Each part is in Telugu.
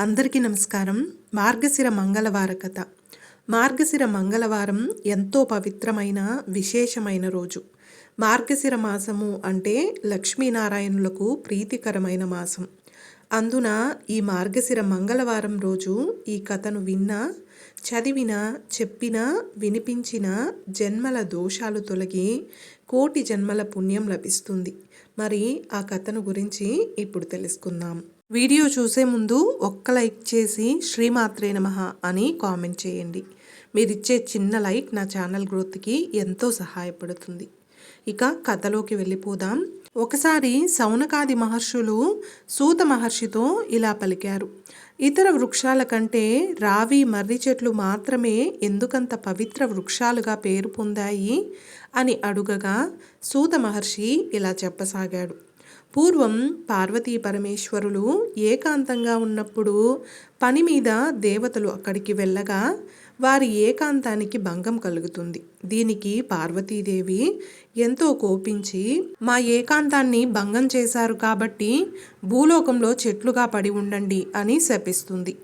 అందరికీ నమస్కారం. మార్గశిర మంగళవార కథ. మార్గశిర మంగళవారం ఎంతో పవిత్రమైన విశేషమైన రోజు. మార్గశిర మాసము అంటే లక్ష్మీనారాయణులకు ప్రీతికరమైన మాసం. అందున ఈ మార్గశిర మంగళవారం రోజు ఈ కథను విన్నా చదివినా చెప్పినా వినిపించిన జన్మల దోషాలు తొలగి కోటి జన్మల పుణ్యం లభిస్తుంది. మరి ఆ కథను గురించి ఇప్పుడు తెలుసుకుందాం. వీడియో చూసే ముందు ఒక్క లైక్ చేసి శ్రీమాత్రే నమ అని కామెంట్ చేయండి. మీరిచ్చే చిన్న లైక్ నా ఛానల్ గ్రోత్కి ఎంతో సహాయపడుతుంది. ఇక కథలోకి వెళ్ళిపోదాం. ఒకసారి సౌనకాది మహర్షులు సూత మహర్షితో ఇలా పలికారు. ఇతర వృక్షాల కంటే రావి మర్రి చెట్లు మాత్రమే ఎందుకంత పవిత్ర వృక్షాలుగా పేరు పొందాయి అని అడుగగా సూత మహర్షి ఇలా చెప్పసాగాడు. పూర్వం పార్వతీ పరమేశ్వరులు ఏకాంతంగా ఉన్నప్పుడు పని మీద దేవతలు అక్కడికి వెళ్ళగా వారి ఏకాంతానికి భంగం కలుగుతుంది. దీనికి పార్వతీదేవి ఎంతో కోపించి మా ఏకాంతాన్ని భంగం చేశారు కాబట్టి భూలోకంలో చెట్లుగా పడి ఉండండి అని శపిస్తుంది.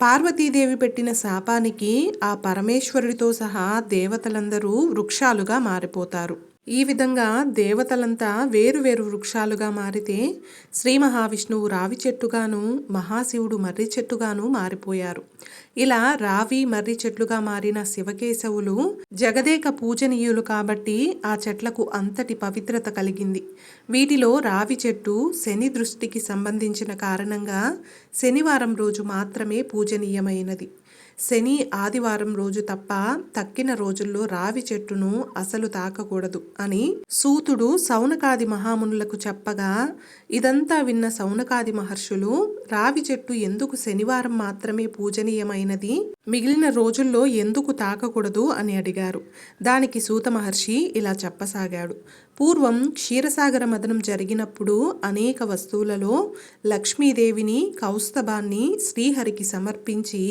పార్వతీదేవి పెట్టిన శాపానికి ఆ పరమేశ్వరుడితో సహా దేవతలందరూ వృక్షాలుగా మారిపోతారు. ఈ విధంగా దేవతలంతా వేరు వేరు వృక్షాలుగా మారితే శ్రీ మహావిష్ణువు రావి చెట్టుగాను మహాశివుడు మర్రి చెట్టుగాను మారిపోయారు. ఇలా రావి మర్రి చెట్లుగా మారిన శివకేశవులు జగదేక పూజనీయులు కాబట్టి ఆ చెట్లకు అంతటి పవిత్రత కలిగింది. వీటిలో రావి చెట్టు శని దృష్టికి సంబంధించిన కారణంగా శనివారం రోజు మాత్రమే పూజనీయమైనది. శని ఆదివారం రోజు తప్ప తక్కిన రోజుల్లో రావి చెట్టును అసలు తాకకూడదు అని సూతుడు సౌనకాది మహామునులకు చెప్పగా ఇదంతా విన్న సౌనకాది మహర్షులు రావి చెట్టు ఎందుకు శనివారం మాత్రమే పూజనీయమైనది? మిగిలిన రోజుల్లో ఎందుకు తాకకూడదు? అని అడిగారు. దానికి సూత మహర్షి ఇలా చెప్పసాగాడు. పూర్వం క్షీరసాగర మదనం జరిగినప్పుడు అనేక వస్తువులలో లక్ష్మీదేవిని కౌస్తభాన్ని శ్రీహరికి సమర్పించి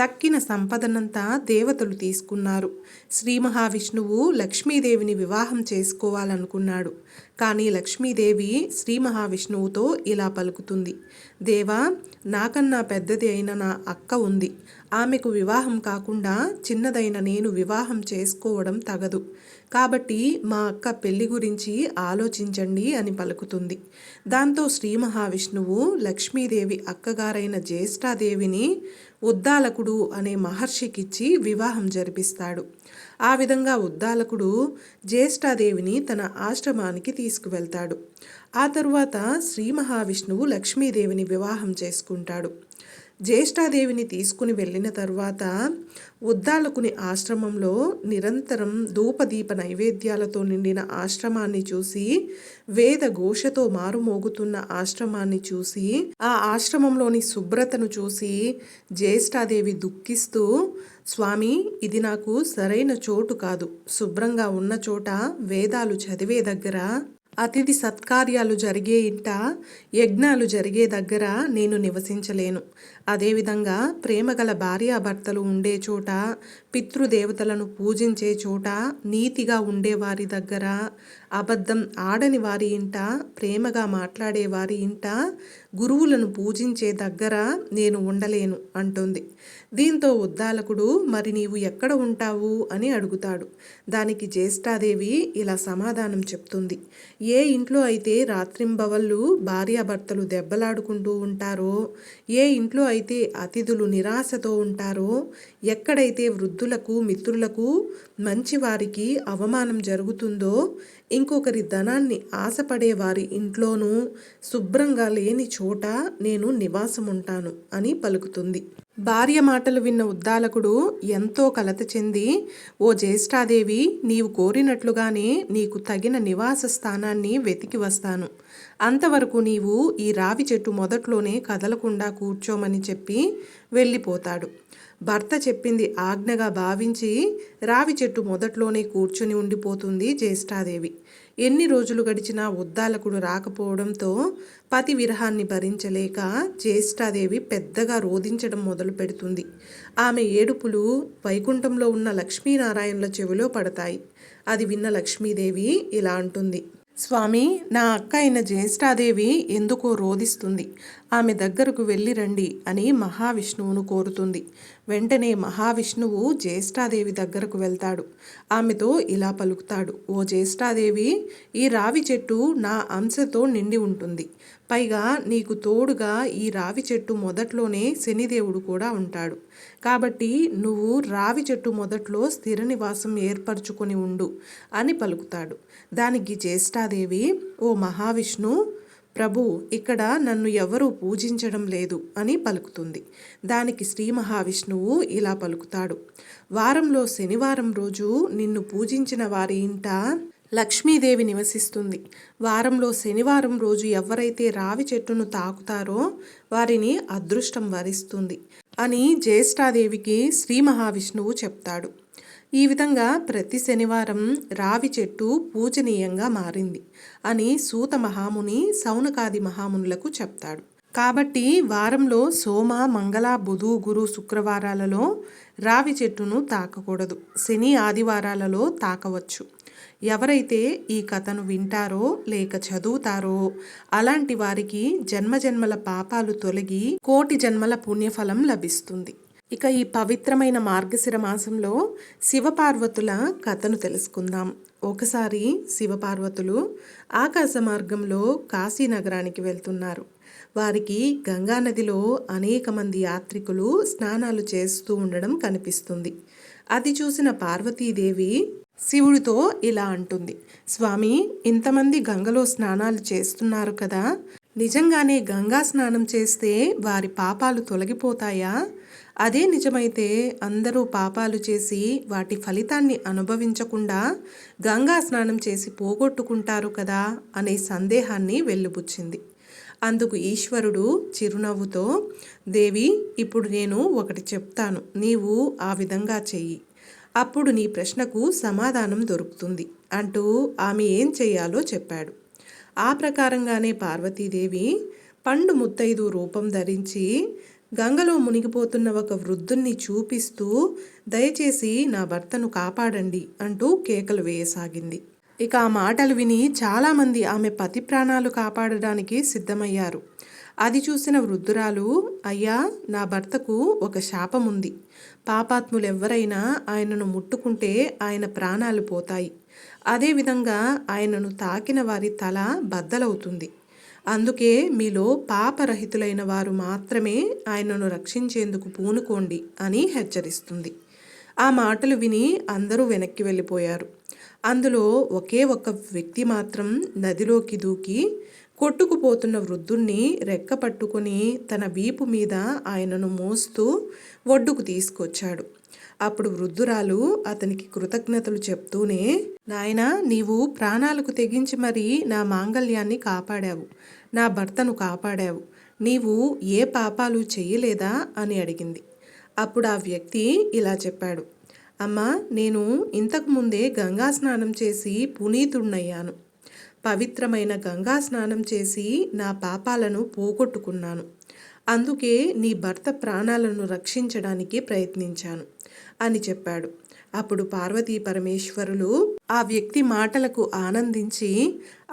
తక్కిన సంపదనంతా దేవతలు తీసుకున్నారు. శ్రీ మహావిష్ణువు లక్ష్మీదేవిని వివాహం చేసుకోవాలనుకున్నాడు. కానీ లక్ష్మీదేవి శ్రీ మహావిష్ణువుతో ఇలా పలుకుతుంది. దేవా నాకన్నా పెద్దది అయిన నా అక్క ఉంది. ఆమెకు వివాహం కాకుండా చిన్నదైన నేను వివాహం చేసుకోవడం తగదు. కాబట్టి మా అక్క పెళ్ళి గురించి ఆలోచించండి అని పలుకుతుంది. దాంతో శ్రీ మహావిష్ణువు లక్ష్మీదేవి అక్కగారైన జ్యేష్ఠాదేవిని ఉద్దాలకుడు అనే మహర్షికిచ్చి వివాహం జరిపిస్తాడు. ఆ విధంగా ఉద్దాలకుడు జ్యేష్ఠాదేవిని తన ఆశ్రమానికి తీసుకువెళ్తాడు. ఆ తరువాత శ్రీ మహావిష్ణువు లక్ష్మీదేవిని వివాహం చేసుకుంటాడు. జ్యేష్ఠాదేవిని తీసుకుని వెళ్ళిన తరువాత ఉద్దాలకుని ఆశ్రమంలో నిరంతరం ధూపదీప నైవేద్యాలతో నిండిన ఆశ్రమాన్ని చూసి వేద ఘోషతో మారుమోగుతున్న ఆశ్రమాన్ని చూసి ఆ ఆశ్రమంలోని శుభ్రతను చూసి జ్యేష్ఠాదేవి దుఃఖిస్తూ స్వామి ఇది నాకు సరైన చోటు కాదు. శుభ్రంగా ఉన్న చోట వేదాలు చదివే దగ్గర అతిథి సత్కార్యాలు జరిగే ఇంట యజ్ఞాలు జరిగే దగ్గర నేను నివసించలేను. అదేవిధంగా ప్రేమగల భార్యాభర్తలు ఉండే చోట పితృదేవతలను పూజించే చోట నీతిగా ఉండే వారి దగ్గర అబద్ధం ఆడని వారి ఇంట ప్రేమగా మాట్లాడే వారి ఇంట గురువులను పూజించే దగ్గర నేను ఉండలేను అంటుంది. దీంతో ఉద్దాలకుడు మరి నీవు ఎక్కడ ఉంటావు? అని అడుగుతాడు. దానికి జ్యేష్ఠాదేవి ఇలా సమాధానం చెప్తుంది. ఏ ఇంట్లో అయితే రాత్రింబవళ్ళు భార్యాభర్తలు దెబ్బలాడుకుంటూ ఉంటారో ఏ ఇంట్లో అయితే అతిథులు నిరాశతో ఉంటారో ఎక్కడైతే వృద్ధులకు మిత్రులకు మంచివారికి అవమానం జరుగుతుందో ఇంకొకరి ధనాన్ని ఆశపడే వారి ఇంట్లోనూ శుభ్రంగా లేని చోట నేను నివాసముంటాను అని పలుకుతుంది. భార్య మాటలు విన్న ఉద్దాలకుడు ఎంతో కలత చెంది ఓ జ్యేష్ఠాదేవి నీవు కోరినట్లుగానే నీకు తగిన నివాస స్థానాన్ని వెతికి వస్తాను. అంతవరకు నీవు ఈ రావి చెట్టు మొదట్లోనే కదలకుండా కూర్చోమని చెప్పి వెళ్ళిపోతాడు. భర్త చెప్పింది ఆజ్ఞగా భావించి రావి చెట్టు మొదట్లోనే కూర్చొని ఉండిపోతుంది జ్యేష్ఠాదేవి. ఎన్ని రోజులు గడిచినా ఉద్దాలకుడు రాకపోవడంతో పతి విరహాన్ని భరించలేక జ్యేష్ఠాదేవి పెద్దగా రోధించడం మొదలు పెడుతుంది. ఆమె ఏడుపులు వైకుంఠంలో ఉన్న లక్ష్మీనారాయణుల చెవిలో పడతాయి. అది విన్న లక్ష్మీదేవి ఇలా అంటుంది. స్వామి నా అక్క అయిన జ్యేష్ఠాదేవి ఎందుకో రోధిస్తుంది. ఆమె దగ్గరకు వెళ్ళి రండి అని మహావిష్ణువును కోరుతుంది. వెంటనే మహావిష్ణువు జ్యేష్ఠాదేవి దగ్గరకు వెళ్తాడు. ఆమెతో ఇలా పలుకుతాడు. ఓ జ్యేష్ఠాదేవి ఈ రావి చెట్టు నా అంశతో నిండి ఉంటుంది. పైగా నీకు తోడుగా ఈ రావి చెట్టు మొదట్లోనే శనిదేవుడు కూడా ఉంటాడు. కాబట్టి నువ్వు రావి చెట్టు మొదట్లో స్థిర నివాసం ఏర్పరచుకొని ఉండు అని పలుకుతాడు. దానికి జ్యేష్ఠాదేవి ఓ మహావిష్ణు ప్రభు ఇక్కడ నన్ను ఎవరూ పూజించడం లేదు అని పలుకుతుంది. దానికి శ్రీ మహావిష్ణువు ఇలా పలుకుతాడు. వారంలో శనివారం రోజు నిన్ను పూజించిన వారి ఇంట లక్ష్మీదేవి నివసిస్తుంది. వారంలో శనివారం రోజు ఎవరైతే రావి చెట్టును తాకుతారో వారిని అదృష్టం వరిస్తుంది అని జ్యేష్ఠాదేవికి శ్రీ మహావిష్ణువు చెప్తాడు. ఈ విధంగా ప్రతి శనివారం రావి చెట్టు పూజనీయంగా మారింది అని సూత మహాముని సౌనకాది మహామునులకు చెప్తాడు. కాబట్టి వారంలో సోమ మంగళ బుధు గురు శుక్రవారాలలో రావి చెట్టును తాకకూడదు. శని ఆదివారాలలో తాకవచ్చు. ఎవరైతే ఈ కథను వింటారో లేక చదువుతారో అలాంటి వారికి జన్మజన్మల పాపాలు తొలగి కోటి జన్మల పుణ్యఫలం లభిస్తుంది. ఇక ఈ పవిత్రమైన మార్గశిర మాసంలో శివపార్వతుల కథను తెలుసుకుందాం. ఒకసారి శివపార్వతులు ఆకాశ మార్గంలో కాశీ నగరానికి వెళ్తున్నారు. వారికి గంగానదిలో అనేక మంది యాత్రికులు స్నానాలు చేస్తూ ఉండడం కనిపిస్తుంది. అది చూసిన పార్వతీదేవి శివుడితో ఇలా అంటుంది. స్వామి ఇంతమంది గంగలో స్నానాలు చేస్తున్నారు కదా. నిజంగానే గంగా స్నానం చేస్తే వారి పాపాలు తొలగిపోతాయా? అదే నిజమైతే అందరూ పాపాలు చేసి వాటి ఫలితాన్ని అనుభవించకుండా గంగా స్నానం చేసి పోగొట్టుకుంటారు కదా అనే సందేహాన్ని వెల్లుబుచ్చింది. అందుకు ఈశ్వరుడు చిరునవ్వుతో దేవి ఇప్పుడు నేను ఒకటి చెప్తాను. నీవు ఆ విధంగా చెయ్యి. అప్పుడు నీ ప్రశ్నకు సమాధానం దొరుకుతుంది అంటూ ఆమె ఏం చేయాలో చెప్పాడు. ఆ ప్రకారంగానే పార్వతీదేవి పండు ముత్తైదు రూపం ధరించి గంగలో మునిగిపోతున్న ఒక వృద్ధుణ్ణి చూపిస్తూ దయచేసి నా భర్తను కాపాడండి అంటూ కేకలు వేయసాగింది. ఇక ఆ మాటలు విని చాలామంది ఆమె పతి ప్రాణాలు కాపాడడానికి సిద్ధమయ్యారు. అది చూసిన వృద్ధురాలు అయ్యా నా భర్తకు ఒక శాపముంది. పాపాత్ములు ఎవరైనా ఆయనను ముట్టుకుంటే ఆయన ప్రాణాలు పోతాయి. అదేవిధంగా ఆయనను తాకిన వారి తల బద్దలవుతుంది. అందుకే మీలో పాపరహితులైన వారు మాత్రమే ఆయనను రక్షించేందుకు పూనుకోండి అని హెచ్చరిస్తుంది. ఆ మాటలు విని అందరూ వెనక్కి వెళ్ళిపోయారు. అందులో ఒకే ఒక వ్యక్తి మాత్రం నదిలోకి దూకి కొట్టుకుపోతున్న వృద్ధుణ్ణి రెక్క పట్టుకుని తన వీపు మీద ఆయనను మోస్తూ ఒడ్డుకు తీసుకొచ్చాడు. అప్పుడు వృద్ధురాలు అతనికి కృతజ్ఞతలు చెప్తూనే నాయన నీవు ప్రాణాలకు తెగించి మరీ నా మాంగల్యాన్ని కాపాడావు నా భర్తను కాపాడావు నీవు ఏ పాపాలు చెయ్యలేదా అని అడిగింది. అప్పుడు ఆ వ్యక్తి ఇలా చెప్పాడు అమ్మా నేను ఇంతకుముందే గంగా స్నానం చేసి పునీతుణ్ణయ్యాను. పవిత్రమైన గంగా స్నానం చేసి నా పాపాలను పోగొట్టుకున్నాను. అందుకే నీ భర్త ప్రాణాలను రక్షించడానికి ప్రయత్నించాను అని చెప్పాడు. అప్పుడు పార్వతీ పరమేశ్వరులు ఆ వ్యక్తి మాటలకు ఆనందించి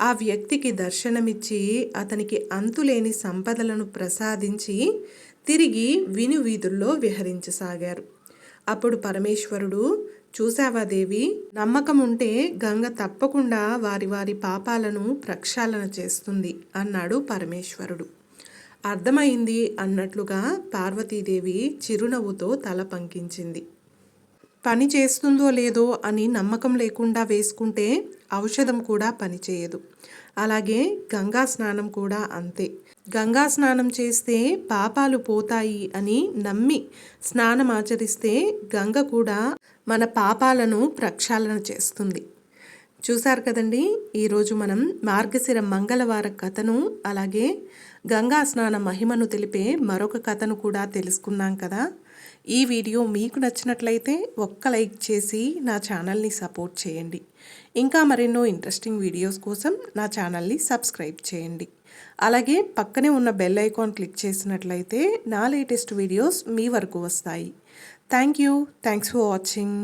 ఆ వ్యక్తికి దర్శనమిచ్చి అతనికి అంతులేని సంపదలను ప్రసాదించి తిరిగి విను వీధుల్లో విహరించసాగారు. అప్పుడు పరమేశ్వరుడు చూసావా దేవి? నమ్మకం ఉంటే గంగ తప్పకుండా వారి వారి పాపాలను ప్రక్షాళన చేస్తుంది అన్నాడు పరమేశ్వరుడు. అర్థమైంది అన్నట్లుగా పార్వతీదేవి చిరునవ్వుతో తల పంకించింది. పని చేస్తుందో లేదో అని నమ్మకం లేకుండా వేసుకుంటే ఔషధం కూడా పనిచేయదు. అలాగే గంగా స్నానం కూడా అంతే. గంగా స్నానం చేస్తే పాపాలు పోతాయి అని నమ్మి స్నానం ఆచరిస్తే గంగ కూడా మన పాపాలను ప్రక్షాళన చేస్తుంది. చూశారు కదండి? ఈరోజు మనం మార్గశిర మంగళవార కథను అలాగే గంగా స్నాన మహిమను తెలిపే మరొక కథను కూడా తెలుసుకున్నాం కదా? ఈ వీడియో మీకు నచ్చినట్లయితే ఒక్క లైక్ చేసి నా ఛానల్ని సపోర్ట్ చేయండి. ఇంకా మరెన్నో ఇంట్రెస్టింగ్ వీడియోస్ కోసం నా ఛానల్ని సబ్స్క్రైబ్ చేయండి. అలాగే పక్కనే ఉన్న బెల్ ఐకాన్ క్లిక్ చేసినట్లయితే నా లేటెస్ట్ వీడియోస్ మీ వరకు వస్తాయి. Thank you. Thanks for watching.